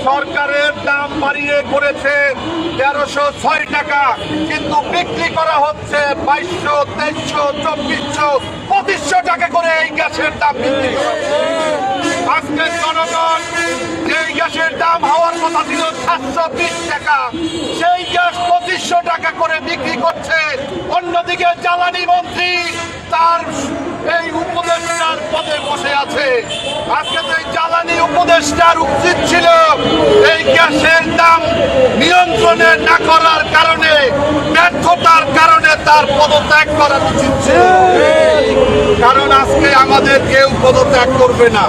সরকারের দাম বাড়িয়ে করেছে তেরোশো ছয় টাকা, কিন্তু বিক্রি করা হচ্ছে বাইশশো, তেইশশো, চব্বিশশো, পঁচিশশো টাকা করে এই গ্যাসের দাম বিক্রি করা আজকে জনগণ যেই গ্যাসের দাম হওয়ার কথা ছিল সাতশো বিশ টাকা, সেই গ্যাস পঁচিশশো টাকা করে বিক্রি করছে অন্যদিকে জ্বালানি মন্ত্রী, তার এই উপদেষ্টার পদে বসে আছে। আজকে তো এই জ্বালানি উপদেষ্টার উচিত ছিল, এই গ্যাসের দাম নিয়ন্ত্রণে না করার কারণে, ব্যর্থতার কারণে তার পদত্যাগ করা উচিত ছিল। কারণ আজকে আমাদের কেউ পদত্যাগ করবে না।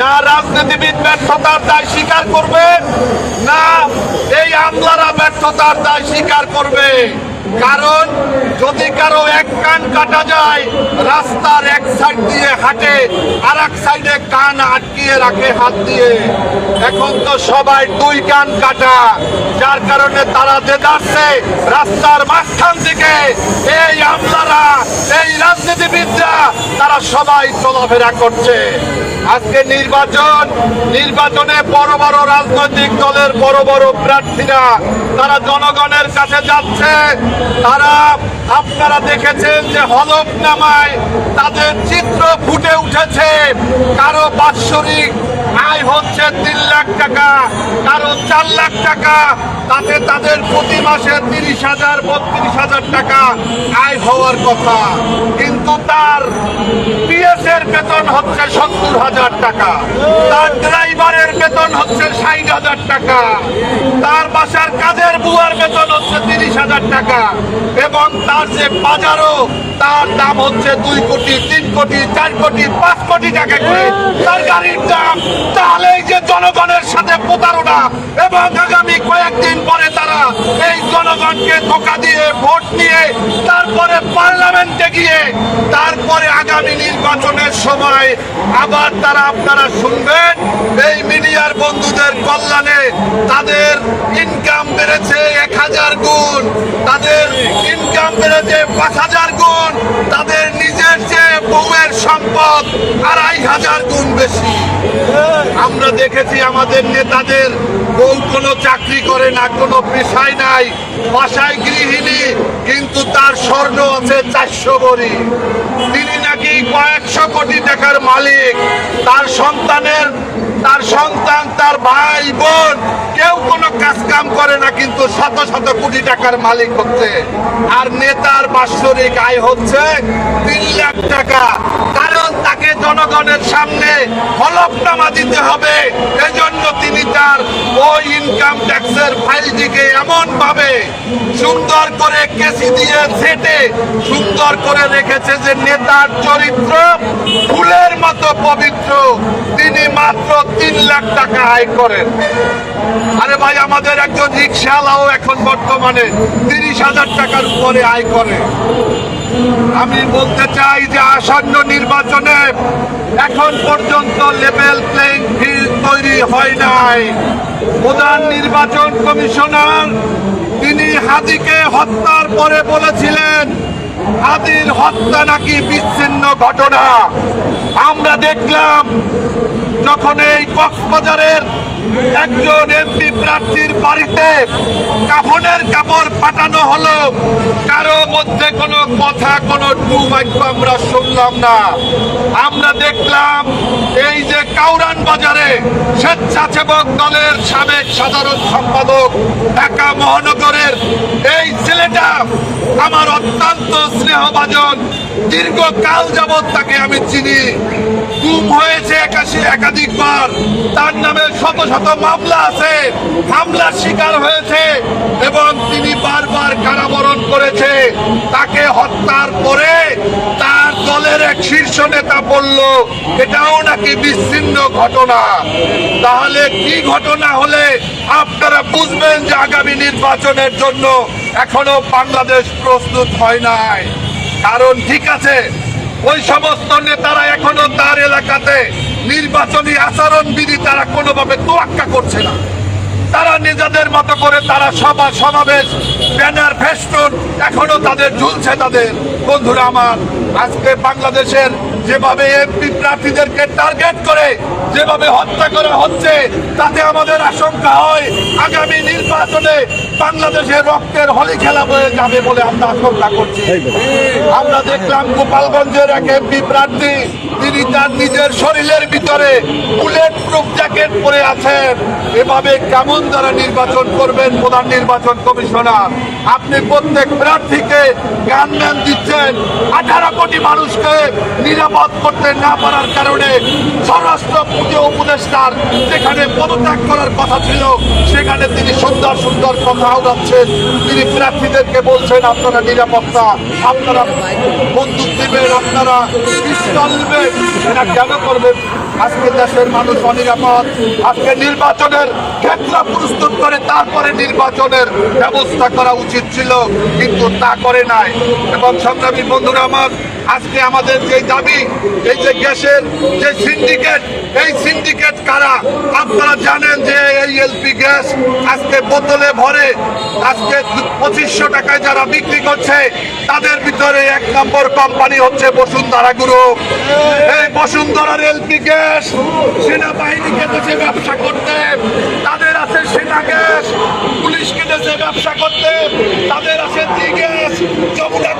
না রাজনীতিবিদ ব্যর্থতার দায় স্বীকার করবে, না এই আমলারা ব্যর্থতার দায় স্বীকার করবে। কারণ যদি কারও এক কান কাটা যায়, রাস্তার এক সাইড দিয়ে হাঁটে আর এক সাইডে কান আটকিয়ে রাখে হাত দিয়ে। এখন তো সবাই দুই কান কাটা। যার কারণে তারা দেদারছে রাস্তার মাঝখান থেকে, এই আমলারা, এই রাজনীতিবিদরা, তারা সবাই চলাফেরা করছে। আজকে নির্বাচন, নির্বাচনে বড় বড় রাজনৈতিক দলের বড় বড় প্রার্থীরা, তারা জনগণের কাছে যাচ্ছে। তারা, আপনারা দেখেছেন যে হলফনামায় তাদের চিত্র ফুটে উঠেছে। কারও বাৎসরিক আয় হচ্ছে তিন লাখ টাকা, কারও চার লাখ টাকা, তাতে তাদের প্রতি মাসে তিরিশ হাজার, বত্রিশ হাজার টাকা আয় হওয়ার কথা। কিন্তু তার পিএস এর বেতন হচ্ছে সত্তর হাজার টাকা, তার ড্রাইভারের বেতন হচ্ছে ষাট হাজার টাকা, তার বাসার কাজের বুয়ার বেতন হচ্ছে হাজার টাকা। এবং তার যে বাজারও, তার দাম হচ্ছে দুই কোটি, তিন কোটি, চার কোটি, পাঁচ কোটি টাকা করে। তার গাড়ির দাম, তাহলে এই যে জনগণের সাথে প্রতারণা এবং আগামী কয়েকদিন পরে তারা এই জনগণকে ধোকা দিয়ে ভোট নিয়ে তারপরে পার্লামেন্টে গিয়ে তারপরে আগামী নির্বাচনের সময় আবার তারা আপনারা শুনবেন, এই বন্ধুদের কল্যাণে তাদের ইনকাম বেড়েছে এক হাজার গুণ। তাদের ইনকাম বেড়েছে পাঁচ হাজার গুণ। তাদের নিজের যে বউয়ের সম্পদ আড়াই হাজার গুণ বেশি। আমরা দেখেছি আমাদের নেতাদের বউ কোনো চাকরি করে না, কোনো পেশায় নাই, বাসায় গৃহিণী, কিন্তু তার স্বর্ণ আছে চারশো ভরি সন্তান তার ভাই, বোন, কেউ কোনো কাজ কাম করে না, কিন্তু শত শত কোটি টাকার মালিক হচ্ছে। আর নেতার বাৎসরিক আয় হচ্ছে তিন লাখ টাকা। তাকে জনগণের সামনে হলফনামা দিতে হবে। এজন্য তিনি তার ওই ইনকাম ট্যাক্সের ফাইলটিকে এমন ভাবে সুন্দর করে কেসি দিয়ে ছেটে সুন্দর করে রেখেছে যে নেতার চরিত্র ফুলের মতো পবিত্র। তিনি মাত্র তিন লাখ টাকা আয় করেন। আরে ভাই, আমাদের একজন রিক্সাওয়ালাও এখন বর্তমানে তিরিশ হাজার টাকার উপরে আয় করে। আমি বলতে চাই যে আসন্ন নির্বাচনে এখন পর্যন্ত লেভেল প্লেইং ফিল্ড তৈরি হয় নাই। প্রধান নির্বাচন কমিশনার তিনি হাদিকে হত্যার পরে বলেছিলেন হাদির হত্যা নাকি বিচ্ছিন্ন ঘটনা। আমরা দেখলাম যখন এই কক্সবাজারের একজন এমপি প্রার্থীর বাড়িতে কাফনের কাপড় পাঠানো হলো, কারও মধ্যে কোনো কথা, কোনো টু বাক্য আমরা শুনলাম না। আমরা দেখলাম এই যে কাউরান বাজারে স্বেচ্ছাসেবক দলের সাবেক সাধারণ সম্পাদক ঢাকা মহানগরের এই আমার অত্যন্ত স্নেহভাজন, দীর্ঘকাল যাবৎ তাকে আমি চিনি। গুম হয়েছে একাশি একাধিকবার। তার নামে শত শত মামলা আছে। হামলার শিকার হয়েছে এবং তিনি বারবার কারাবরণ করেছে। তাকে হত্যার পরে তার দলের এক শীর্ষ নেতা বলল, এটাও নাকি বিচ্ছিন্ন ঘটনা। তাহলে কি ঘটনা হলে আপনারা বুঝবেন যে আগামী নির্বাচনের জন্য এখনও বাংলাদেশ প্রস্তুত হয় নাই। কারণ ঠিক আছে, ওই সমস্ত নেতারা এখনও তার এলাকাতে নির্বাচনী আচরণ বিধি তারা কোনোভাবে তোয়াক্কা করছে না। তারা নিজেদের মতো করে তারা সভা সমাবেশ ব্যানার ফেস্টুন এখনও তাদের ঝুলছে তাদের। বন্ধুরা আমার, আজকে বাংলাদেশের যেভাবে এমপি প্রার্থীদেরকে টার্গেট করে, যেভাবে হত্যা করা হচ্ছে, তাতে আমাদের আশঙ্কা হয় আগামী নির্বাচনে বাংলাদেশের রক্তের হলি খেলা হয়ে যাবে বলে আমরা আশঙ্কা করছি। আমরা দেখলাম গোপালগঞ্জের এক এমপি প্রার্থী, তিনি তার নিজের শরীরের ভিতরে বুলেট প্রুফ জ্যাকেট পরে আছেন। এভাবে কেমন দ্বারা নির্বাচন করবেন, প্রধান নির্বাচন কমিশনার? আপনি প্রত্যেক প্রার্থীকে গানম্যান দিচ্ছেন আঠারো কোটি মানুষকে নিরাপদ করতে না পারার কারণে স্বরাষ্ট্র পুজো উপদেষ্টার যেখানে পদত্যাগ করার কথা ছিল, সেখানে তিনি সুন্দর সুন্দর কথা উড়াচ্ছেন। তিনি প্রার্থীদেরকে বলছেন, আপনারা নিরাপত্তা, আপনারা বন্দুক দিবেন আপনারা পিস্তল দিবেন এরা কেন করবেন? আজকে দেশের মানুষ অনিরাপদ। আজকে নির্বাচনের ক্ষেত্র প্রস্তুত করে তারপরে নির্বাচনের ব্যবস্থা করা উচিত ছিল, কিন্তু তা করে নাই। এবং সংগ্রামী বন্ধুরা আমার, আজকে আমাদের যে দাবি, এই যে গ্যাসের যে সিন্ডিকেট, এই সিন্ডিকেট কারা? আপনারা জানেন যে এই এলপি গ্যাস আজকে বোতলে ভরে, আজকে পঁচিশশো টাকায় যারা বিক্রি করছে, তাদের ভিতরে এক নম্বর কোম্পানি হচ্ছে বসুন্ধরা গ্রুপ এই বসুন্ধরার এলপি গ্যাস সেনাবাহিনীকে দেশে ব্যবসা করতে, তাদের আছে সেনা গ্যাস, পুলিশকে দেশে ব্যবসা করতে, তাদের আছে জি গ্যাস, যমুনা